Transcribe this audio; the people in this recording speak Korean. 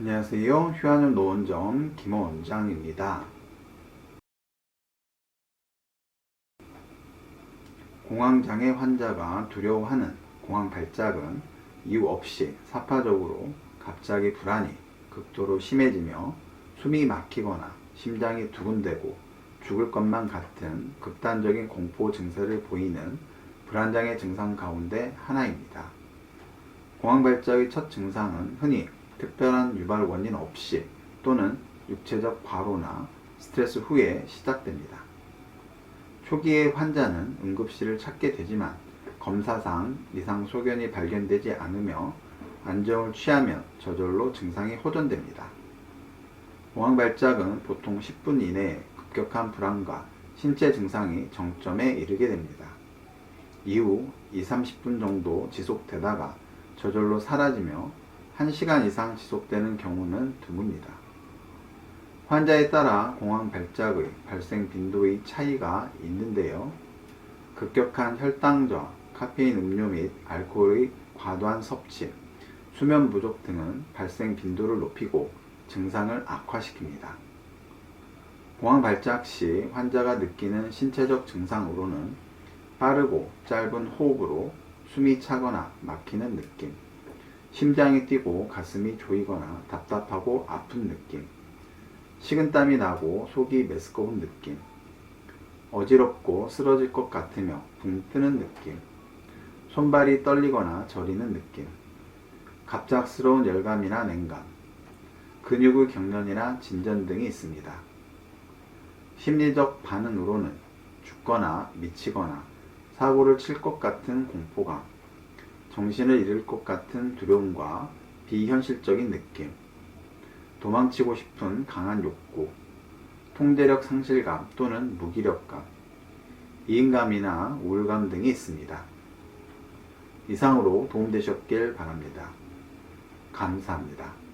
안녕하세요. 휴안음 노원점 김원장입니다. 공황장애 환자가 두려워하는 공황 발작은 이유 없이 사파적으로 갑자기 불안이 극도로 심해지며 숨이 막히거나 심장이 두근대고 죽을 것만 같은 극단적인 공포 증세를 보이는 불안장애 증상 가운데 하나입니다. 공황 발작의 첫 증상은 흔히 특별한 유발 원인 없이 또는 육체적 과로나 스트레스 후에 시작됩니다. 초기에 환자는 응급실을 찾게 되지만 검사상 이상 소견이 발견되지 않으며 안정을 취하면 저절로 증상이 호전됩니다. 공황 발작은 보통 10분 이내에 급격한 불안과 신체 증상이 정점에 이르게 됩니다. 이후 2, 30분 정도 지속되다가 저절로 사라지며 1시간 이상 지속되는 경우는 드뭅니다. 환자에 따라 공황 발작의 발생 빈도의 차이가 있는데요. 급격한 혈당 저하, 카페인 음료 및 알코올의 과도한 섭취, 수면 부족 등은 발생 빈도를 높이고 증상을 악화시킵니다. 공황 발작 시 환자가 느끼는 신체적 증상으로는 빠르고 짧은 호흡으로 숨이 차거나 막히는 느낌, 심장이 뛰고 가슴이 조이거나 답답하고 아픈 느낌, 식은땀이 나고 속이 메스꺼운 느낌, 어지럽고 쓰러질 것 같으며 붕 뜨는 느낌, 손발이 떨리거나 저리는 느낌, 갑작스러운 열감이나 냉감, 근육의 경련이나 진전 등이 있습니다. 심리적 반응으로는 죽거나 미치거나 사고를 칠 것 같은 공포감, 정신을 잃을 것 같은 두려움과 비현실적인 느낌, 도망치고 싶은 강한 욕구, 통제력 상실감 또는 무기력감, 이인감이나 우울감 등이 있습니다. 이상으로 도움되셨길 바랍니다. 감사합니다.